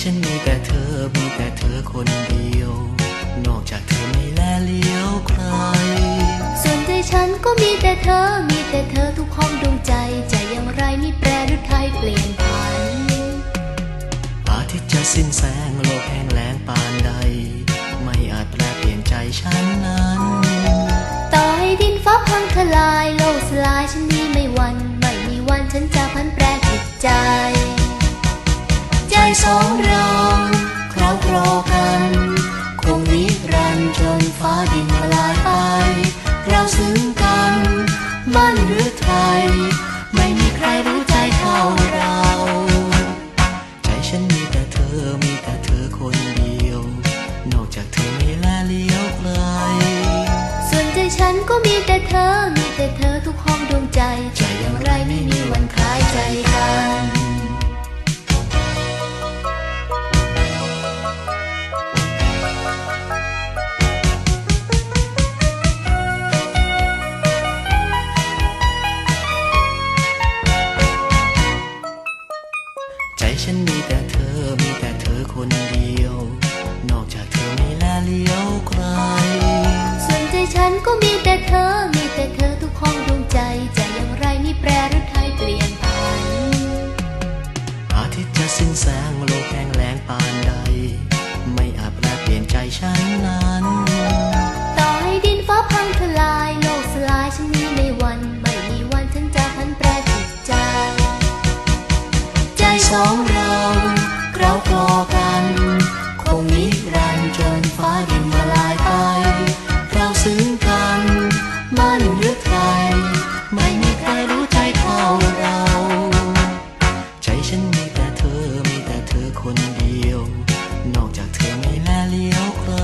ฉันมีแต่เธอ มีแต่เธอคนเดียว นอกจากเธอไม่แลเลี้ยวใคร ส่วนใจฉันก็มีแต่เธอ มีแต่เธอทุกห้องดวงใจ ใจอย่างไรมีแปรหรือไทยเปลี่ยนผัน อาทิตย์จะสิ้นแสงโลกแห้งแล้งปานใด ไม่อาจแปลเปลี่ยนใจฉันนั้น สองเราคราวครอกัน คงนิรันดร์จนฟ้าดินละลายไป เราซึ้งกันมั่นหรือไทย ไม่มีใครรู้ใจเท่าเรา ใจฉันมีแต่เธอมีแต่เธอคนเดียว นอกจากเธอไม่แลเลี้ยวใครส่วนใจฉันก็มีแต่เธอมีแต่เธอทุกห้องดวงใจ ใจอย่างไรไม่มีวันคล้ายใจกัน ฉันมีแต่เธอ มีแต่เธอคนเดียว นอกจากเธอไม่แลเลี้ยวใคร ส่วนใจฉันก็มีแต่เธอ มีแต่เธอทุกห้องดวงใจ จะอย่างไรนี่แปรหรือไทย คนเดียว นอกจากเธอไม่แลเลี้ยวใคร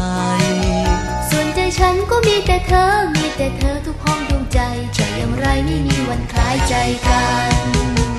ส่วนใจฉันก็มีแต่เธอ มีแต่เธอทุกห้องดวงใจ ใจอย่างไรไม่มีวันคล้ายใจกัน